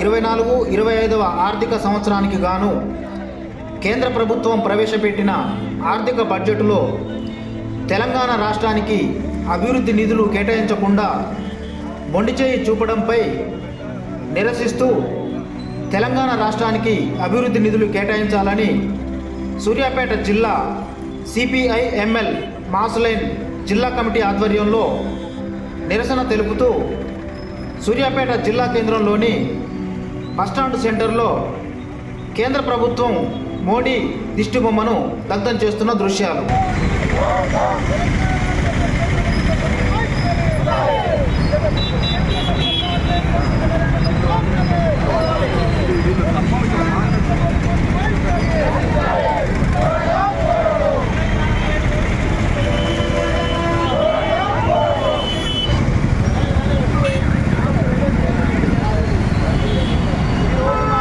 ఇరవై నాలుగు ఇరవై ఐదవ ఆర్థిక సంవత్సరానికి గాను కేంద్ర ప్రభుత్వం ప్రవేశపెట్టిన ఆర్థిక బడ్జెటులో తెలంగాణ రాష్ట్రానికి అభివృద్ధి నిధులు కేటాయించకుండా మొండిచేయి చూపడంపై నిరసిస్తూ తెలంగాణ రాష్ట్రానికి అభివృద్ధి నిధులు కేటాయించాలని సూర్యాపేట జిల్లా సిపిఐ ఎంఎల్ మాసులైన్ జిల్లా కమిటీ ఆధ్వర్యంలో నిరసన తెలుపుతూ సూర్యాపేట జిల్లా కేంద్రంలోని బస్టాండ్ సెంటర్లో కేంద్ర ప్రభుత్వం మోడీ దిష్టిబొమ్మను దగ్ధం చేస్తున్న దృశ్యాలు ఈరోజు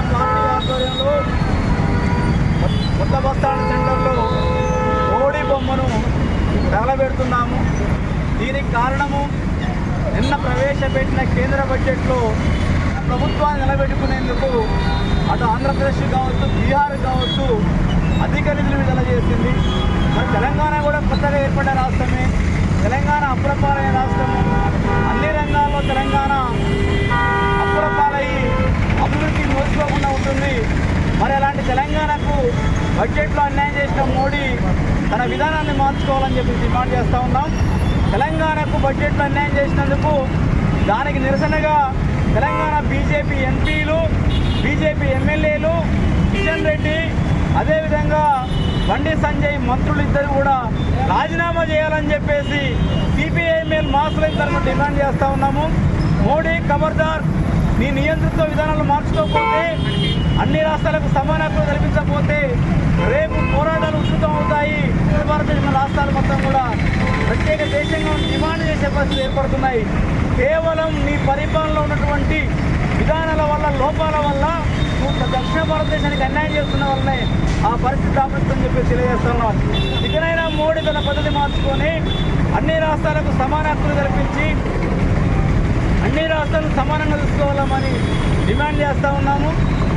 మా పార్టీ ఆధ్వర్యంలో కొత్త బస్టాండ్ సెంటర్లో మోడీ బొమ్మను తగలబెడుతున్నాము దీనికి కారణము నిన్న ప్రవేశపెట్టిన కేంద్ర బడ్జెట్లో ప్రభుత్వాన్ని నిలబెట్టుకునేందుకు అటు ఆంధ్రప్రదేశ్ కావచ్చు బీహార్ కావచ్చు అధిక నిధులు విడుదల చేసింది. మరి తెలంగాణ కూడా కొత్తగా ఏర్పడిన రాష్ట్రమే. తెలంగాణ అప్రపాలైన రాష్ట్రము. అన్ని రంగాల్లో తెలంగాణ అప్పుల అభివృద్ధి నోచుకోకుండా ఉంటుంది. మరి అలాంటి తెలంగాణకు బడ్జెట్లో అన్యాయం చేసిన మోడీ తన విధానాన్ని మార్చుకోవాలని చెప్పి డిమాండ్ చేస్తూ ఉన్నాం. తెలంగాణకు బడ్జెట్లో అన్యాయం చేసినందుకు దానికి నిరసనగా తెలంగాణ బీజేపీ ఎంపీలు బీజేపీ ఎమ్మెల్యేలు కిషన్ రెడ్డి అదేవిధంగా బండి సంజయ్ మంత్రులు ఇద్దరు కూడా రాజీనామా చేయాలని చెప్పేసి సిపిఐఎంఎల్ మాసుల తరఫున డిమాండ్ చేస్తూ ఉన్నాము. మోడీ ఖబర్దార్ నీ నియంత్రిత విధానాలు మార్చుకోకపోతే అన్ని రాష్ట్రాలకు సమాన హక్కులు కల్పించకపోతే రేపు పోరాటాలు డిమాండ్ ఏర్పడుతున్నాయి. కేవలం నీ పరిపాలనలో ఉన్నటువంటి విధానాల వల్ల లోపాల వల్ల నువ్వు దక్షిణ భారతదేశానికి అన్యాయం చేస్తున్న వల్లనే ఆ పరిస్థితి దాపిస్తుందని చెప్పి తెలియజేస్తున్నాం ఇకనైనా మోడీ తన పద్ధతి మార్చుకొని అన్ని రాష్ట్రాలకు సమాన హక్కులు కల్పించి అన్ని రాష్ట్రాలు సమానంగా చూసుకోవాలని డిమాండ్ చేస్తూ ఉన్నాము.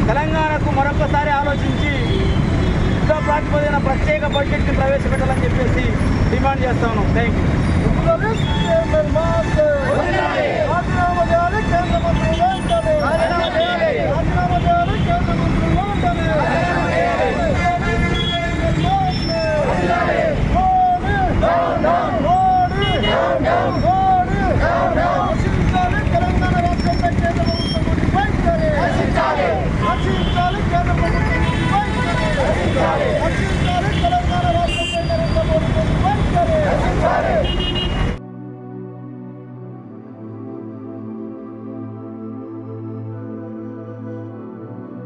తెలంగాణకు మరొకసారి ఆలోచించి యుద్ధ ప్రాతిపదికన ప్రత్యేక బడ్జెట్ని ప్రవేశపెట్టాలని చెప్పేసి డిమాండ్ చేస్తా ఉన్నాం. థ్యాంక్ యూ రాజీనామా చేయాలి కేంద్ర మంత్రి వెంటనే.